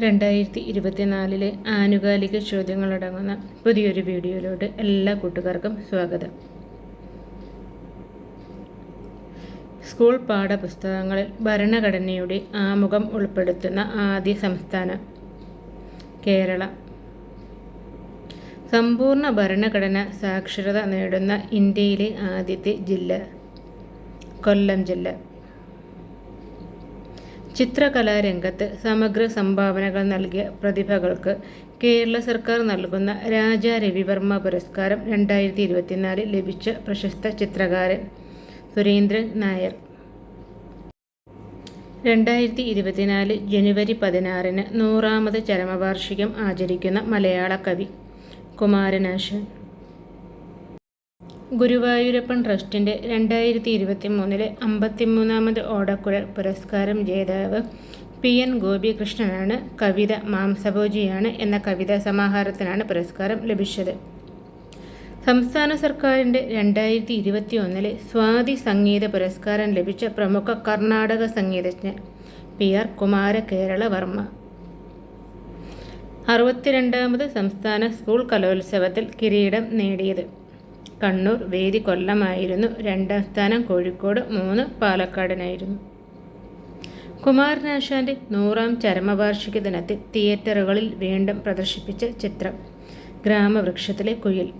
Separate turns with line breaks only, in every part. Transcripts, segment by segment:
രണ്ടായിരത്തി ഇരുപത്തിനാലിലെ ആനുകാലിക ചോദ്യങ്ങളടങ്ങുന്ന പുതിയൊരു വീഡിയോയിലോട്ട് എല്ലാ കൂട്ടുകാർക്കും സ്വാഗതം. സ്കൂൾ പാഠപുസ്തകങ്ങളിൽ ഭരണഘടനയുടെ ആമുഖം ഉൾപ്പെടുത്തുന്ന ആദ്യ സംസ്ഥാനം കേരള. സമ്പൂർണ ഭരണഘടന സാക്ഷരത നേടുന്ന ഇന്ത്യയിലെ ആദ്യത്തെ ജില്ല കൊല്ലം ജില്ല. ചിത്രകലാരംഗത്ത് സമഗ്ര സംഭാവനകൾ നൽകിയ പ്രതിഭകൾക്ക് കേരള സർക്കാർ നൽകുന്ന രാജാ രവിവർമ്മ പുരസ്കാരം രണ്ടായിരത്തി ഇരുപത്തിനാലിൽ ലഭിച്ച പ്രശസ്ത ചിത്രകാരൻ സുരേന്ദ്രൻ നായർ. രണ്ടായിരത്തി ഇരുപത്തിനാല് ജനുവരി പതിനാറിന് നൂറാമത് ചരമവാർഷികം ആചരിക്കുന്ന മലയാള കവി കുമാരനാശൻ. ഗുരുവായൂരപ്പൻ ട്രസ്റ്റിന്റെ രണ്ടായിരത്തി ഇരുപത്തി മൂന്നിലെ അമ്പത്തിമൂന്നാമത് ഓടക്കുഴൽ പുരസ്കാരം ജേതാവ് പി എൻ ഗോപികൃഷ്ണനാണ് കവിത മാംസഭോജിയാണ് എന്ന കവിതാ സമാഹാരത്തിനാണ് പുരസ്കാരം ലഭിച്ചത്. സംസ്ഥാന സർക്കാരിന്റെ രണ്ടായിരത്തി ഇരുപത്തി ഒന്നിലെ സ്വാതി സംഗീത പുരസ്കാരം ലഭിച്ച പ്രമുഖ കർണാടക സംഗീതജ്ഞൻ പി ആർ കുമാര കേരള വർമ്മ അറുപത്തിരണ്ടാമത് സംസ്ഥാന സ്കൂൾ കലോത്സവത്തിൽ കിരീടം നേടിയത്. കണ്ണൂർ വേദി കൊല്ലമായിരുന്നു. രണ്ടാം സ്ഥാനം കോഴിക്കോട് മൂന്ന് പാലക്കാടിനായിരുന്നു. കുമാരനാശാന്റെ നൂറാം ചരമവാർഷിക ദിനത്തിൽ തിയേറ്ററുകളിൽ വീണ്ടും പ്രദർശിപ്പിച്ച ചിത്രം ഗ്രാമവൃക്ഷത്തിലെ കുയിൽ.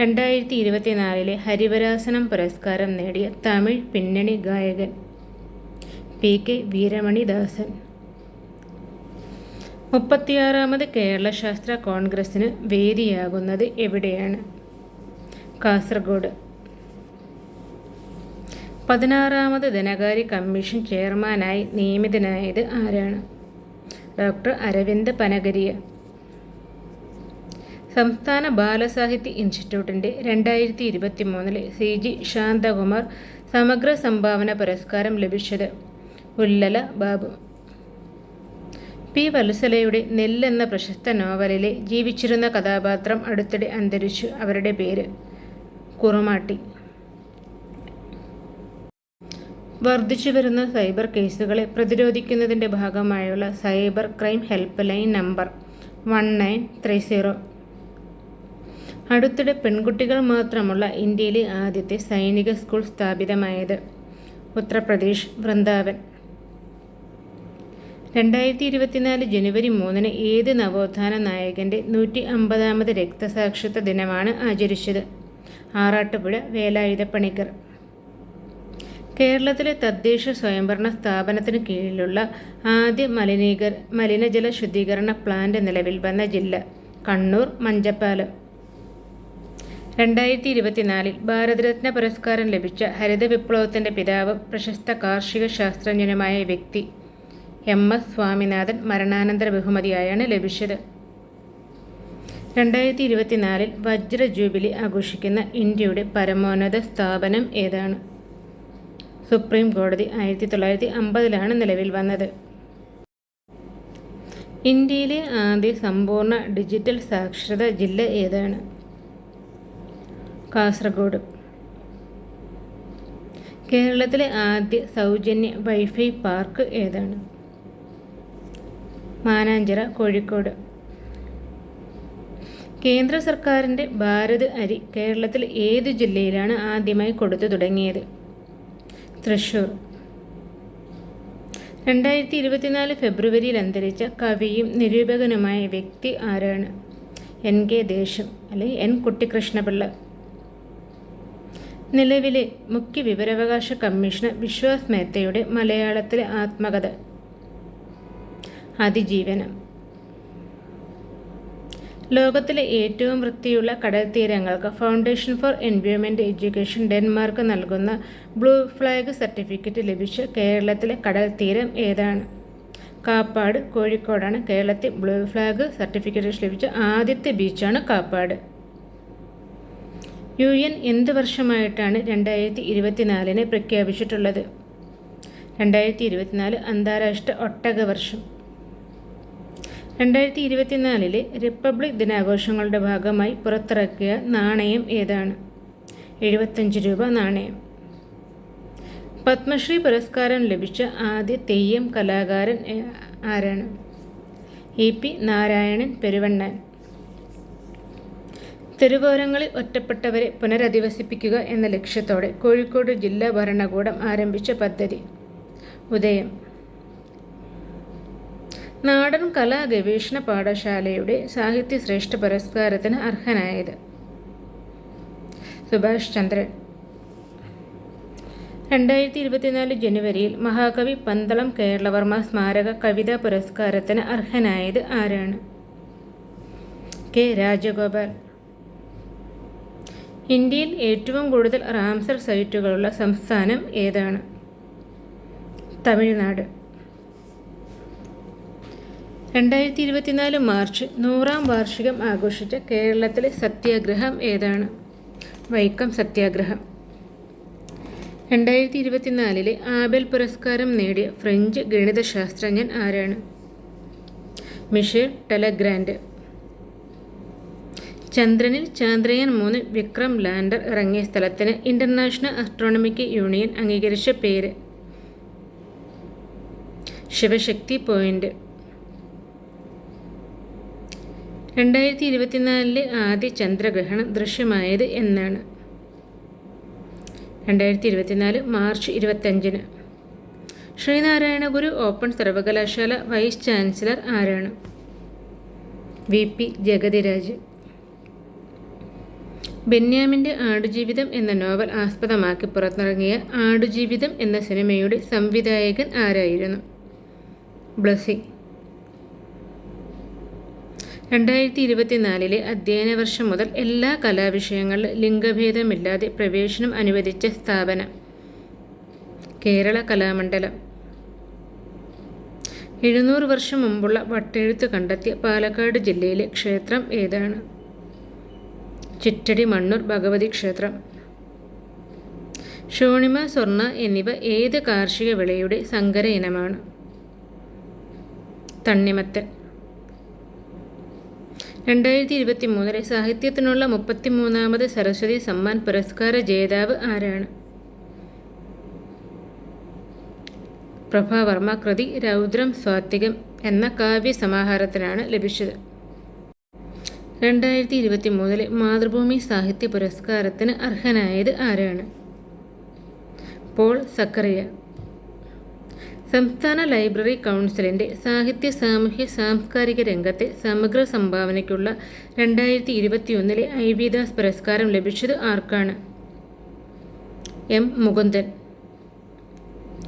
രണ്ടായിരത്തി ഇരുപത്തിനാലിലെ ഹരിവരാസനം പുരസ്കാരം നേടിയ തമിഴ് പിന്നണി ഗായകൻ പി കെ വീരമണിദാസൻ. മുപ്പത്തിയാറാമത് കേരള ശാസ്ത്ര കോൺഗ്രസിന് വേദിയാകുന്നത് എവിടെയാണ്? കാസർഗോഡ്. പതിനാറാമത് ധനകാര്യ കമ്മീഷൻ ചെയർമാനായി നിയമിതനായത് ആരാണ്? ഡോക്ടർ അരവിന്ദ് പനഗരിയ. സംസ്ഥാന ബാലസാഹിത്യ ഇൻസ്റ്റിറ്റ്യൂട്ടിന്റെ രണ്ടായിരത്തി ഇരുപത്തി മൂന്നിലെ സി ജി ശാന്തകുമാർ സമഗ്ര സംഭാവന പുരസ്കാരം ലഭിച്ചത് ഉല്ലല ബാബു. പി വത്സലയുടെ നെല്ലെന്ന പ്രശസ്ത നോവലിലെ ജീവിച്ചിരുന്ന കഥാപാത്രം അടുത്തിടെ അന്തരിച്ചു അവരുടെ പേര് കുറുമാട്ടി. വർദ്ധിച്ചു വരുന്ന സൈബർ കേസുകളെ പ്രതിരോധിക്കുന്നതിന്റെ ഭാഗമായുള്ള cyber crime help line number one nine three zero. അടുത്തിടെ പെൺകുട്ടികൾ മാത്രമുള്ള ഇന്ത്യയിലെ ആദ്യത്തെ സൈനിക സ്കൂൾ സ്ഥാപിതമായത് ഉത്തർപ്രദേശ് വൃന്ദാവൻ. രണ്ടായിരത്തി ഇരുപത്തിനാല് ജനുവരി മൂന്നിന് ഏത് നവോത്ഥാന നായകന്റെ നൂറ്റി അമ്പതാമത് രക്തസാക്ഷിത്വ ദിനമാണ് ആചരിച്ചത്? ആറാട്ടുപുഴ വേലായുധപ്പണിക്കർ. കേരളത്തിലെ തദ്ദേശ സ്വയംഭരണ സ്ഥാപനത്തിന് കീഴിലുള്ള ആദ്യ മലിനീകർ മലിനജല ശുദ്ധീകരണ പ്ലാന്റ് നിലവിൽ വന്ന ജില്ല കണ്ണൂർ മഞ്ചപ്പാലം. രണ്ടായിരത്തി ഇരുപത്തിനാലിൽ ഭാരതരത്ന പുരസ്കാരം ലഭിച്ച ഹരിത വിപ്ലവത്തിന്റെ പിതാവ് പ്രശസ്ത കാർഷിക ശാസ്ത്രജ്ഞനുമായ വ്യക്തി എം എസ് സ്വാമിനാഥൻ മരണാനന്തര ബഹുമതിയായാണ് ലഭിച്ചത്. രണ്ടായിരത്തി ഇരുപത്തിനാലിൽ വജ്ര ജൂബിലി ആഘോഷിക്കുന്ന ഇന്ത്യയുടെ പരമോന്നത സ്ഥാപനം ഏതാണ്? സുപ്രീം കോടതി ആയിരത്തി തൊള്ളായിരത്തി അമ്പതിലാണ് നിലവിൽ വന്നത്. ഇന്ത്യയിലെ ആദ്യ സമ്പൂർണ ഡിജിറ്റൽ സാക്ഷരത ജില്ല ഏതാണ്? കാസർഗോഡ്. കേരളത്തിലെ ആദ്യ സൗജന്യ വൈഫൈ പാർക്ക് ഏതാണ്? മാനാഞ്ചിറ കോഴിക്കോട്. കേന്ദ്ര സർക്കാരിന്റെ ഭാരത് അരി കേരളത്തിൽ ഏത് ജില്ലയിലാണ് ആദ്യമായി കൊടുത്തു തുടങ്ങിയത്? തൃശൂർ. രണ്ടായിരത്തി ഇരുപത്തിനാല് ഫെബ്രുവരിയിൽ അന്തരിച്ച കവിയും നിരൂപകനുമായ വ്യക്തി ആരാണ്? എൻ കെ ദേശം അല്ലെങ്കിൽ എൻ കുട്ടിക്കൃഷ്ണപിള്ള നിലവിലെ മുഖ്യ വിവരാവകാശ കമ്മീഷണർ വിശ്വാസ് മേത്തയുടെ മലയാളത്തിലെ ആത്മകഥ. അതിജീവനം. ലോകത്തിലെ ഏറ്റവും വൃത്തിയുള്ള കടൽ തീരങ്ങൾക്ക് foundation for environment education Denmark നൽകുന്ന ബ്ലൂ ഫ്ലാഗ് സർട്ടിഫിക്കറ്റ് ലഭിച്ച കേരളത്തിലെ കടൽ തീരം ഏതാണ്? കാപ്പാട് കോഴിക്കോടാണ് കേരളത്തിൽ ബ്ലൂ ഫ്ലാഗ് സർട്ടിഫിക്കറ്റ് ലഭിച്ച ആദ്യത്തെ ബീച്ചാണ് കാപ്പാട്. യു എൻ എന്ത് വർഷമായിട്ടാണ് രണ്ടായിരത്തി ഇരുപത്തിനാലിനെ പ്രഖ്യാപിച്ചിട്ടുള്ളത്? രണ്ടായിരത്തി ഇരുപത്തിനാല് അന്താരാഷ്ട്ര ഒട്ടക വർഷം. രണ്ടായിരത്തി ഇരുപത്തിനാലിലെ റിപ്പബ്ലിക് ദിനാഘോഷങ്ങളുടെ ഭാഗമായി പുറത്തിറക്കിയ നാണയം ഏതാണ്? എഴുപത്തഞ്ച് രൂപ നാണയം. പത്മശ്രീ പുരസ്കാരം ലഭിച്ച ആദ്യ തെയ്യം കലാകാരൻ ആരാണ്? E P Narayanan Peruvannan. തെരുവോരങ്ങളിൽ ഒറ്റപ്പെട്ടവരെ പുനരധിവസിപ്പിക്കുക എന്ന ലക്ഷ്യത്തോടെ കോഴിക്കോട് ജില്ലാ ഭരണകൂടം ആരംഭിച്ച പദ്ധതി. ഉദയം. നാടൻ കലാ ഗവേഷണ പാഠശാലയുടെ സാഹിത്യ ശ്രേഷ്ഠ പുരസ്കാരത്തിന് അർഹനായത് സുഭാഷ് ചന്ദ്രൻ. രണ്ടായിരത്തി ഇരുപത്തിനാല് ജനുവരിയിൽ മഹാകവി പന്തളം കേരളവർമ്മ സ്മാരക കവിതാ പുരസ്കാരത്തിന് അർഹനായത് ആരാണ്? കെ രാജഗോപാൽ. ഇന്ത്യയിൽ ഏറ്റവും കൂടുതൽ റാംസർ സൈറ്റുകളുള്ള സംസ്ഥാനം ഏതാണ്? തമിഴ്നാട്. രണ്ടായിരത്തി ഇരുപത്തിനാല് മാർച്ച് നൂറാം വാർഷികം ആഘോഷിച്ച കേരളത്തിലെ സത്യാഗ്രഹം ഏതാണ്? വൈക്കം സത്യാഗ്രഹം. രണ്ടായിരത്തി ഇരുപത്തിനാലിലെ ആബൽ പുരസ്കാരം നേടിയ ഫ്രഞ്ച് ഗണിതശാസ്ത്രജ്ഞൻ ആരാണ്? Michel Talagrand. ചന്ദ്രനിൽ ചാന്ദ്രയാൻ മൂന്ന് വിക്രം ലാൻഡർ ഇറങ്ങിയ സ്ഥലത്തിന് ഇന്റർനാഷണൽ അസ്ട്രോണമിക് യൂണിയൻ അംഗീകരിച്ച പേര്? ശിവശക്തി പോയിന്റ്. രണ്ടായിരത്തി ഇരുപത്തിനാലിലെ ആദ്യ ചന്ദ്രഗ്രഹണം ദൃശ്യമായത് എന്നാണ്. രണ്ടായിരത്തി ഇരുപത്തിനാല് മാർച്ച് ഇരുപത്തഞ്ചിന് ശ്രീനാരായണ ഗുരു ഓപ്പൺ സർവകലാശാല വൈസ് ചാൻസലർ ആരാണ്? V P Jagathiraj. ബെന്യാമിന്റെ ആടുജീവിതം എന്ന നോവൽ ആസ്പദമാക്കി പുറത്തിറങ്ങിയ ആടുജീവിതം എന്ന സിനിമയുടെ സംവിധായകൻ ആരായിരുന്നു? ബ്ലസ്സി. രണ്ടായിരത്തി ഇരുപത്തിനാലിലെ അധ്യയന വർഷം മുതൽ എല്ലാ കലാവിഷയങ്ങളിലും ലിംഗഭേദമില്ലാതെ പ്രവേശനം അനുവദിച്ച സ്ഥാപനം. കേരള കലാമണ്ഡലം. എഴുന്നൂറ് വർഷം മുമ്പുള്ള വട്ടെഴുത്ത് കണ്ടെത്തിയ പാലക്കാട് ജില്ലയിലെ ക്ഷേത്രം ഏതാണ്? ചിറ്റടി മണ്ണൂർ ഭഗവതി ക്ഷേത്രം. ഷോണിമ സ്വർണ എന്നിവ ഏത് കാർഷിക വിളയുടെ സങ്കര ഇനമാണ്? തണ്ണിമത്തൻ. രണ്ടായിരത്തി ഇരുപത്തി മൂന്നിലെ സാഹിത്യത്തിനുള്ള മുപ്പത്തിമൂന്നാമത് സരസ്വതി സമ്മാൻ പുരസ്കാര ജേതാവ് ആരാണ്? പ്രഭാവർമ്മ കൃതി രൗദ്രം സ്വാത്തികം എന്ന കാവ്യ സമാഹാരത്തിനാണ് ലഭിച്ചത്. രണ്ടായിരത്തി ഇരുപത്തി മൂന്നിലെ മാതൃഭൂമി സാഹിത്യ പുരസ്കാരത്തിന് അർഹനായത് ആരാണ്? പോൾ സക്കറിയ. സംസ്ഥാന ലൈബ്രറി കൗൺസിലിന്റെ സാഹിത്യ സാമൂഹ്യ സാംസ്കാരിക രംഗത്തെ സമഗ്ര സംഭാവനയ്ക്കുള്ള രണ്ടായിരത്തി ഇരുപത്തിയൊന്നിലെ ഐ വി ദാസ് പുരസ്കാരം ലഭിച്ചത് ആർക്കാണ്? എം. മുകുന്ദൻ.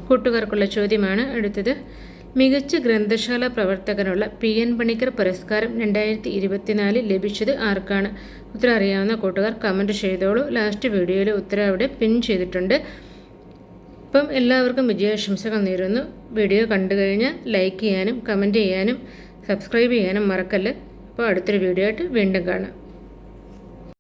കൂട്ടുകാർക്കുള്ള ചോദ്യമാണ് അടുത്തത്. മികച്ച ഗ്രന്ഥശാല പ്രവർത്തകനുള്ള പി. എൻ. പണിക്കർ പുരസ്കാരം രണ്ടായിരത്തി ഇരുപത്തിനാലിൽ ലഭിച്ചത് ആർക്കാണ്? ഉത്തരം അറിയാവുന്ന കൂട്ടുകാർ കമന്റ് ചെയ്തോളൂ. ലാസ്റ്റ് വീഡിയോയിൽ ഉത്തരം അവിടെ പിൻ ചെയ്തിട്ടുണ്ട്. അപ്പം എല്ലാവർക്കും വിജയാശംസകൾ നേരുന്നു. വീഡിയോ കണ്ടു കഴിഞ്ഞാൽ ലൈക്ക് ചെയ്യാനും കമന്റ് ചെയ്യാനും സബ്സ്ക്രൈബ് ചെയ്യാനും മറക്കല്ല്. അപ്പോൾ അടുത്തൊരു വീഡിയോ ആയിട്ട് വീണ്ടും കാണാം.